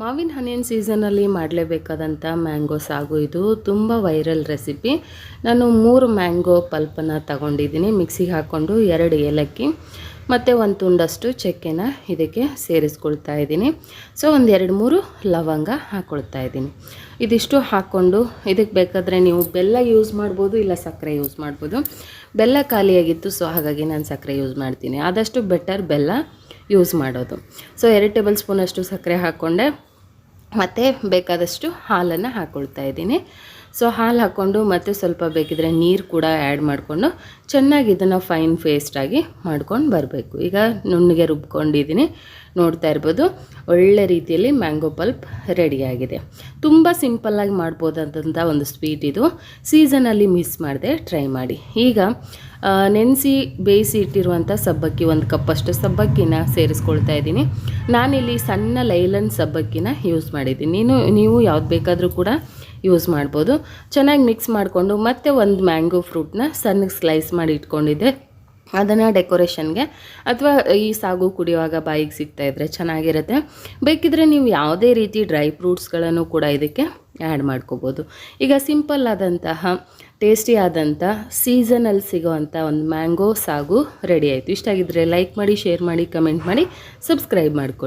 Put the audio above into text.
ಮಾವಿನ ಹಣ್ಣಿನ ಸೀಸನಲ್ಲಿ ಮಾಡಲೇಬೇಕಾದಂಥ ಮ್ಯಾಂಗೋ ಸಾಗು ಇದು ತುಂಬ ವೈರಲ್ ರೆಸಿಪಿ. ನಾನು ಮೂರು ಮ್ಯಾಂಗೋ ಪಲ್ಪನ್ನು ತಗೊಂಡಿದ್ದೀನಿ. ಮಿಕ್ಸಿಗೆ ಹಾಕ್ಕೊಂಡು ಎರಡು ಏಲಕ್ಕಿ ಮತ್ತು ಒಂದು ತುಂಡಷ್ಟು ಚಕ್ಕೆನ ಇದಕ್ಕೆ ಸೇರಿಸ್ಕೊಳ್ತಾ ಇದ್ದೀನಿ. ಸೊ, ಒಂದು ಎರಡು ಮೂರು ಲವಂಗ ಹಾಕ್ಕೊಳ್ತಾ ಇದ್ದೀನಿ. ಇದಿಷ್ಟು ಹಾಕ್ಕೊಂಡು ಇದಕ್ಕೆ ಬೇಕಾದರೆ ನೀವು ಬೆಲ್ಲ ಯೂಸ್ ಮಾಡ್ಬೋದು ಇಲ್ಲ ಸಕ್ಕರೆ ಯೂಸ್ ಮಾಡ್ಬೋದು. ಬೆಲ್ಲ ಖಾಲಿಯಾಗಿತ್ತು, ಸೊ ಹಾಗಾಗಿ ನಾನು ಸಕ್ಕರೆ ಯೂಸ್ ಮಾಡ್ತೀನಿ. ಆದಷ್ಟು ಬೆಟರ್ ಬೆಲ್ಲ ಯೂಸ್ ಮಾಡೋದು. ಸೊ, ಎರಡು ಟೇಬಲ್ ಸ್ಪೂನಷ್ಟು ಸಕ್ಕರೆ ಹಾಕ್ಕೊಂಡೆ. ಮತ್ತು ಬೇಕಾದಷ್ಟು ಹಾಲನ್ನು ಹಾಕ್ಕೊಳ್ತಾ ಇದ್ದೀನಿ. ಸೊ ಹಾಲು ಹಾಕ್ಕೊಂಡು ಮತ್ತು ಸ್ವಲ್ಪ ಬೇಕಿದ್ರೆ ನೀರು ಕೂಡ ಆ್ಯಡ್ ಮಾಡಿಕೊಂಡು ಚೆನ್ನಾಗಿ ಇದನ್ನು ಫೈನ್ ಫೇಸ್ಟಾಗಿ ಮಾಡ್ಕೊಂಡು ಬರಬೇಕು. ಈಗ ನುಣ್ಣಗೆ ರುಬ್ಕೊಂಡಿದ್ದೀನಿ. ನೋಡ್ತಾ ಇರ್ಬೋದು, ಒಳ್ಳೆ ರೀತಿಯಲ್ಲಿ ಮ್ಯಾಂಗೋ ಪಲ್ಪ್ ರೆಡಿಯಾಗಿದೆ ತುಂಬ ಸಿಂಪಲ್ಲಾಗಿ ಮಾಡ್ಬೋದಂತ ಒಂದು ಸ್ವೀಟ್ ಇದು. ಸೀಸನಲ್ಲಿ ಮಿಸ್ ಮಾಡದೆ ಟ್ರೈ ಮಾಡಿ. ಈಗ ನೆನೆಸಿ ಬೇಯಿಸಿ ಇಟ್ಟಿರುವಂಥ ಸಬ್ಬಕ್ಕಿ, ಒಂದು ಕಪ್ಪಷ್ಟು ಸಬ್ಬಕ್ಕಿನ ಸೇರಿಸ್ಕೊಳ್ತಾ ಇದ್ದೀನಿ. ನಾನಿಲ್ಲಿ ಸಣ್ಣ ಲೈಲನ್ ಸಬ್ಬಕ್ಕಿನ ಯೂಸ್ ಮಾಡಿದ್ದೀನಿ. ನೀನು, ನೀವು ಯಾವ್ದು ಬೇಕಾದರೂ ಕೂಡ ಯೂಸ್ ಮಾಡ್ಬೋದು. ಚೆನ್ನಾಗಿ ಮಿಕ್ಸ್ ಮಾಡಿಕೊಂಡು ಮತ್ತೆ ಒಂದು ಮ್ಯಾಂಗೋ ಫ್ರೂಟ್ನ ಸಣ್ಣಗೆ ಸ್ಲೈಸ್ ಮಾಡಿ ಇಟ್ಕೊಂಡಿದ್ದೆ. ಅದನ್ನು ಡೆಕೋರೇಷನ್ಗೆ ಅಥವಾ ಈ ಸಾಗು ಕುಡಿಯುವಾಗ ಬಾಯಿಗೆ ಸಿಗ್ತಾ ಇದ್ರೆ ಚೆನ್ನಾಗಿರುತ್ತೆ. ಬೇಕಿದ್ರೆ ನೀವು ಯಾವುದೇ ರೀತಿ ಡ್ರೈ ಫ್ರೂಟ್ಸ್ಗಳನ್ನು ಕೂಡ ಇದಕ್ಕೆ ಆ್ಯಡ್ ಮಾಡ್ಕೋಬೋದು. ಈಗ ಸಿಂಪಲ್ ಆದಂತಹ ಟೇಸ್ಟಿ ಆದಂಥ ಸೀಸನಲ್ಲಿ ಸಿಗೋವಂಥ ಒಂದು ಮ್ಯಾಂಗೋ ಸಾಗು ರೆಡಿ ಆಯಿತು. ಇಷ್ಟ ಆಗಿದ್ದರೆ ಲೈಕ್ ಮಾಡಿ ಶೇರ್ ಮಾಡಿ ಕಮೆಂಟ್ ಮಾಡಿ ಸಬ್ಸ್ಕ್ರೈಬ್ ಮಾಡ್ಕೊಳ್ಳಿ